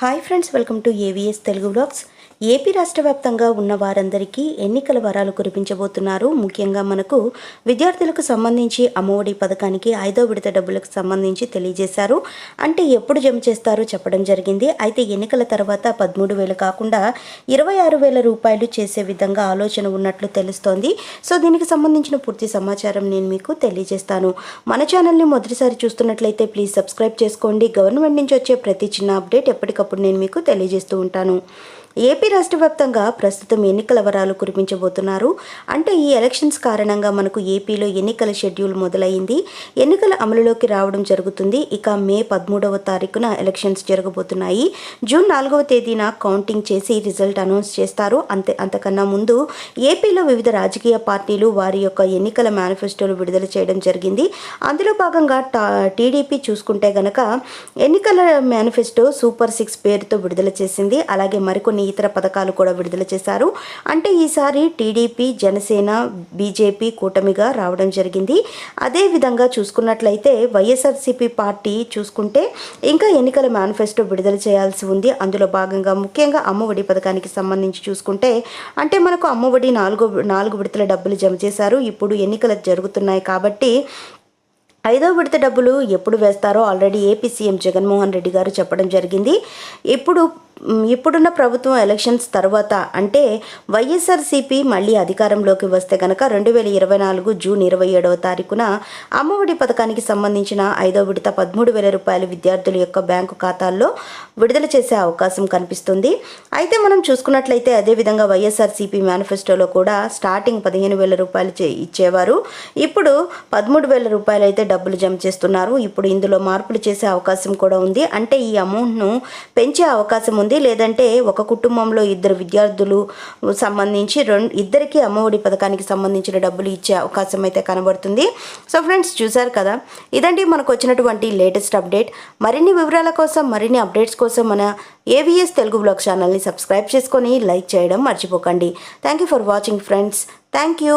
Hi friends welcome to AVS Telugu blogs. AP రాష్ట్ర వ్యాప్తంగా ఉన్న వారందరికీ ఎన్నికల వరాలు కురిపించబోతున్నారు. ముఖ్యంగా మనకు విద్యార్థులకు సంబంధించి అమ్మఒడి పథకానికి ఐదో విడత డబ్బులకు సంబంధించి తెలియజేశారు. అంటే ఎప్పుడు జమ చేస్తారో చెప్పడం జరిగింది. అయితే ఎన్నికల తర్వాత పదమూడు వేలు కాకుండా ఇరవై ఆరు వేల రూపాయలు చేసే విధంగా ఆలోచన ఉన్నట్లు తెలుస్తోంది. సో దీనికి సంబంధించిన పూర్తి సమాచారం నేను మీకు తెలియజేస్తాను. మన ఛానల్ని మొదటిసారి చూస్తున్నట్లయితే ప్లీజ్ సబ్స్క్రైబ్ చేసుకోండి. గవర్నమెంట్ నుంచి వచ్చే ప్రతి చిన్న అప్డేట్ ఎప్పటికప్పుడు నేను మీకు తెలియజేస్తూ ఉంటాను. ఏపీ రాష్ట్ర వ్యాప్తంగా ప్రస్తుతం ఎన్నికల వరాలు కురిపించబోతున్నారు. అంటే ఈ ఎలక్షన్స్ కారణంగా మనకు ఏపీలో ఎన్నికల షెడ్యూల్ మొదలైంది. ఎన్నికల అమలులోకి రావడం జరుగుతుంది. ఇక మే పదమూడవ తారీఖున ఎలక్షన్స్ జరగబోతున్నాయి. జూన్ నాలుగవ తేదీన కౌంటింగ్ చేసి రిజల్ట్ అనౌన్స్ చేస్తారు. అంతే అంతకన్నా ముందు ఏపీలో వివిధ రాజకీయ పార్టీలు వారి యొక్క ఎన్నికల మేనిఫెస్టోలు విడుదల చేయడం జరిగింది. అందులో భాగంగా టీడీపీ చూసుకుంటే గనక ఎన్నికల మేనిఫెస్టో సూపర్ సిక్స్ పేరుతో విడుదల చేసింది. అలాగే మరికొన్ని ఇతర పథకాలు కూడా విడుదల చేశారు. అంటే ఈసారి టీడీపీ జనసేన బీజేపీ కూటమిగా రావడం జరిగింది. అదేవిధంగా చూసుకున్నట్లయితే వైఎస్ఆర్సీపీ పార్టీ చూసుకుంటే ఇంకా ఎన్నికల మేనిఫెస్టో విడుదల చేయాల్సి ఉంది. అందులో భాగంగా ముఖ్యంగా అమ్మఒడి పథకానికి సంబంధించి చూసుకుంటే అంటే మనకు అమ్మఒడి నాలుగు నాలుగు విడతల డబ్బులు జమ చేశారు. ఇప్పుడు ఎన్నికలు జరుగుతున్నాయి కాబట్టి ఐదో విడత డబ్బులు ఎప్పుడు వేస్తారో already AP CM Jaganmohan Reddy garu చెప్పడం జరిగింది. ఇప్పుడు ఇప్పుడున్న ప్రభుత్వం ఎలక్షన్స్ తర్వాత అంటే వైఎస్ఆర్సీపీ మళ్ళీ అధికారంలోకి వస్తే కనుక రెండు వేల ఇరవై నాలుగు జూన్ ఇరవై ఏడవ తారీఖున అమ్మఒడి పథకానికి సంబంధించిన ఐదో విడత పదమూడు వేల రూపాయలు విద్యార్థుల యొక్క బ్యాంకు ఖాతాల్లో విడుదల చేసే అవకాశం కనిపిస్తుంది. అయితే మనం చూసుకున్నట్లయితే అదేవిధంగా వైఎస్ఆర్సీపీ మేనిఫెస్టోలో కూడా స్టార్టింగ్ పదిహేను వేల రూపాయలు చే- ఇచ్చేవారు. ఇప్పుడు పదమూడు వేల రూపాయలు అయితే డబ్బులు జమ చేస్తున్నారు. ఇప్పుడు ఇందులో మార్పులు చేసే అవకాశం కూడా ఉంది. అంటే ఈ అమౌంట్ను పెంచే అవకాశం ఉంది. లేదంటే ఒక కుటుంబంలో ఇద్దరు విద్యార్థులు సంబంధించి రెండు ఇద్దరికి అమ్మఒడి పథకానికి సంబంధించిన డబ్బులు ఇచ్చే అవకాశం అయితే కనబడుతుంది. సో ఫ్రెండ్స్ చూసారు కదా? ఇదండి మనకు వచ్చినటువంటి లేటెస్ట్ అప్డేట్. మరిన్ని వివరాల కోసం మరిన్ని అప్డేట్స్ కోసం మన ఏవిఎస్ తెలుగు బ్లాగ్ ఛానల్ని సబ్స్క్రైబ్ చేసుకొని లైక్ చేయడం మర్చిపోకండి. Thank you for watching friends thank you